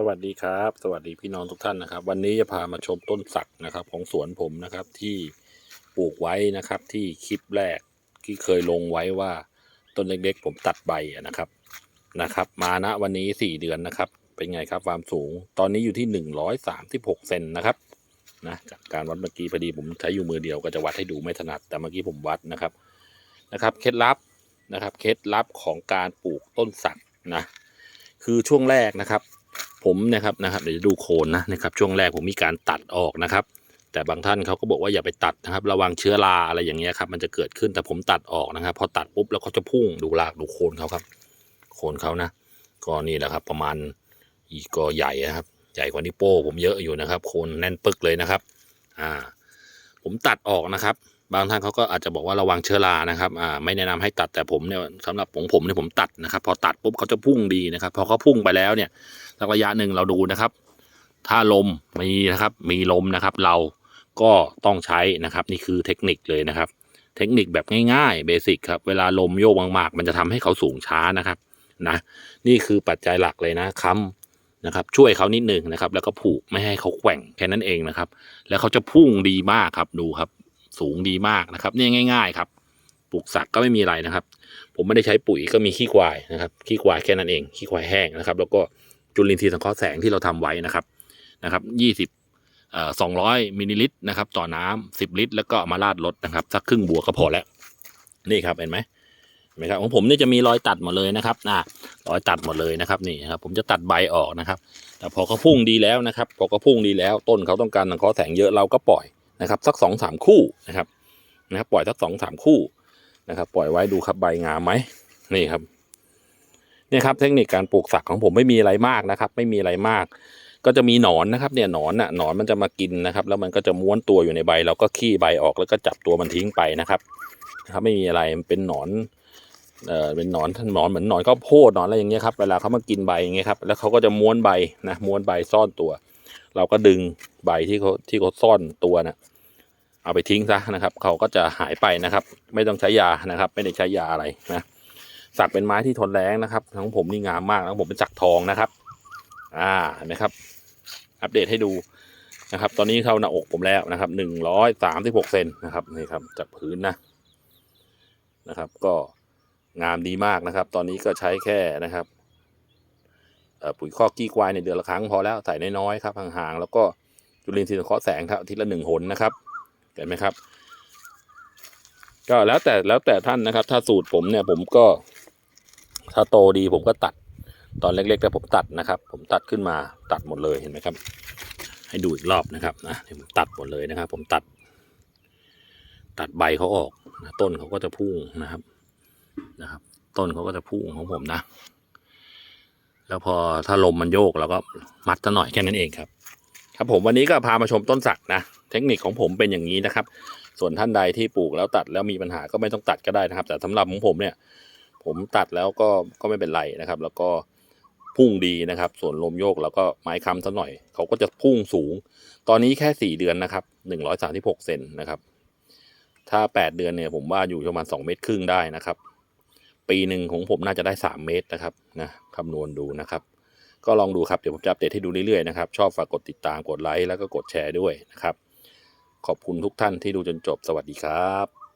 สวัสดีครับ สวัสดีพี่น้องทุกท่านนะครับ วันนี้จะพามาชมต้นสักนะครับ ของสวนผมนะครับที่ปลูกไว้นะครับที่คลิปแรกที่เคยลงไว้ว่าต้นเล็กๆ ผมตัดใบนะครับนะครับ มาณวันนี้สี่เดือนนะครับ เป็นไงครับความสูง ตอนนี้อยู่ที่หนึ่งร้อยสามสิบหกเซนนะครับนะจากการวัดเมื่อกี้พอดีผมใช้อยู่มือเดียวก็จะวัดให้ดูไม่ถนัดแต่เมื่อกี้ผมวัดนะครับนะครับเคล็ดลับนะครับเคล็ดลับของการปลูกต้นสักนะคือช่วงแรกนะครับ ผมนะครับนะครับเดี๋ยวจะดูโคนนะนะครับช่วงแรกผมมีการตัดออกนะครับ แต่บางท่านเขาก็บอกว่าอย่าไปตัดนะครับ ระวังเชื้อราอะไรอย่างเงี้ยครับมันจะเกิดขึ้นแต่ผมตัดออกนะครับ พอตัดปุ๊บแล้วเขาจะพุ่งดูรากดูโคนเขาครับ โคนเขานะก็นี่แหละครับ ประมาณอีกก็ใหญ่นะครับ ใหญ่กว่านิ้วโป้ผมเยอะอยู่นะครับ โคนแน่นปึกเลยนะครับ อ่า ผมตัดออกนะครับ บางท่านเขาก็อาจจะบอกว่าระวังเชื้อรานะครับอ่าไม่แนะนำให้ตัดแต่ผมเนี่ยสำหรับของผมเนี่ยผมตัดนะครับ พอตัดปุ๊บเขาจะพุ่งดีนะครับ พอเขาพุ่งไปแล้วเนี่ยสักระยะหนึ่งเราดูนะครับ ถ้าลมมีนะครับ มีลมนะครับ เราก็ต้องใช้นะครับ นี่คือเทคนิคเลยนะครับ เทคนิคแบบง่ายๆเบสิกครับเวลาลมโยกมากๆมันจะทำให้เขาสูงช้านะครับนะนี่คือปัจจัยหลักเลยนะค้ำนะครับช่วยเขานิดหนึ่งนะครับ แล้วก็ผูกไม่ให้เขาแกว่งแค่นั้นเองนะครับ แล้วเขาจะพุ่งดีมากครับดูครับ สูงดีมากนะครับเนี่ยง่าย ๆ ครับปลูกสักก็ไม่มีอะไรนะครับ ผมไม่ได้ใช้ปุ๋ยก็มีขี้ควายนะครับขี้ควายแค่นั้นเองขี้ควายแห้งนะครับ แล้วก็จุลินทรีย์สังเคราะห์แสงที่เราทำไว้นะครับนะครับยี่สิบสองร้อยมิลลิลิตรนะครับ ต่อน้ำสิบลิตร แล้วก็มาราดรถนะครับ สักครึ่งบัวก็พอแล้ว นี่ครับเห็นไหมเห็นไหมครับของผมนี่จะมีรอยตัดหมดเลยนะครับน่ะรอยตัดหมดเลยนะครับนี่นครับ ผมจะตัดใบออกนะครับ แต่พอเขาพุ่งดีแล้วนะครับ พอเขาพุ่งดีแล้ว ต้นเขาต้องการสังเคราะห์แสงเยอะเราก็ปล่อย นะครับสักสองสามคู่นะครับนะครับปล่อยสักสองสามคู่นะครับปล่อยไว้ดูครับใบงามไหมนี่ครับเนี่ยครับเทคนิคการปลูกสักของผมไม่มีอะไรมากนะครับ ไม่มีอะไรมาก ก็จะมีหนอนนะครับ เนี่ยหนอนน่ะหนอนมันจะมากินนะครับ แล้วมันก็จะม้วนตัวอยู่ในใบ เราก็ขี้ใบออกแล้วก็จับตัวมันทิ้งไปนะครับนะครับ ไม่มีอะไรมันเป็นหนอนเอ่อเป็นหนอนหนอนเหมือนหนอนข้าวโพดหนอนอะไรอย่างเงี้ยครับเวลาเขามากินใบอย่างเงี้ยครับแล้วเขาก็จะม้วนใบนะม้วนใบซ่อนตัว เราก็ดึงใบที่เขาที่เขาซ่อนตัวน่ะ เอาไปทิ้งซะนะครับ เขาก็จะหายไปนะครับ ไม่ต้องใช้ยานะครับ ไม่ได้ใช้ยาอะไรนะสักเป็นไม้ที่ทนแรงนะครับของผมนี่งามมากแล้วผมเป็นสักทองนะครับ อ่าเห็นไหมครับ อัปเดตให้ดูนะครับ ตอนนี้เข้าหน้าอกผมแล้วนะครับหนึ่งร้อยสามสิบหกเซนนะครับนี่ครับจากพื้นนะนะครับ ก็งามดีมากนะครับ ตอนนี้ก็ใช้แค่นะครับเอ่อปุ๋ยคอกกี้ควายในเดือนละครั้งพอแล้วใส่น้อยๆครับห่างๆแล้วก็จุลินทรีย์สังเคราะห์แสงครับอาทิตย์ละหนึ่งหนนะครับ เห็นไหมครับ ก็แล้วแต่แล้วแต่ท่านนะครับ ถ้าสูตรผมเนี่ยผมก็ ถ้าโตดีผมก็ตัด ตอนเล็กๆแต่ผมตัดนะครับ ผมตัดขึ้นมาตัดหมดเลยเห็นไหมครับ ให้ดูอีกรอบนะครับนะผมตัดหมดเลยนะครับ ผมตัด ตัดใบเขาออกนะต้นเขาก็จะพุ่งนะครับนะครับ ต้นเขาก็จะพุ่งของผมนะ แล้วพอถ้าลมมันโยกเราก็มัดซะหน่อยแค่นั้นเองครับ ครับผมวันนี้ก็พามาชมต้นสักนะ เทคนิคของผมเป็นอย่างนี้นะครับ ส่วนท่านใดที่ปลูกแล้วตัดแล้วมีปัญหาก็ไม่ต้องตัดก็ได้นะครับ แต่สำหรับของผมเนี่ย ผมตัดแล้วก็ก็ไม่เป็นไรนะครับ แล้วก็พุ่งดีนะครับ ส่วนลมโยกแล้วก็ไม้ค้ำซะหน่อย เขาก็จะพุ่งสูง ตอนนี้แค่สี่เดือนนะครับหนึ่งร้อยสามสิบหกเซนนะครับ ถ้าแปดเดือนเนี่ยผมว่าอยู่ประมาณสองเมตรครึ่งได้นะครับ ปีหนึ่งของผมน่าจะได้สามเมตรนะครับนะคำนวณดูนะครับ ก็ลองดูครับเดี๋ยวผมจะอัปเดตให้ดูเรื่อยๆนะครับชอบฝากกดติดตามกดไลค์แล้วก็กดแชร์ด้วยนะครับ ขอบคุณทุกท่านที่ดูจนจบสวัสดีครับ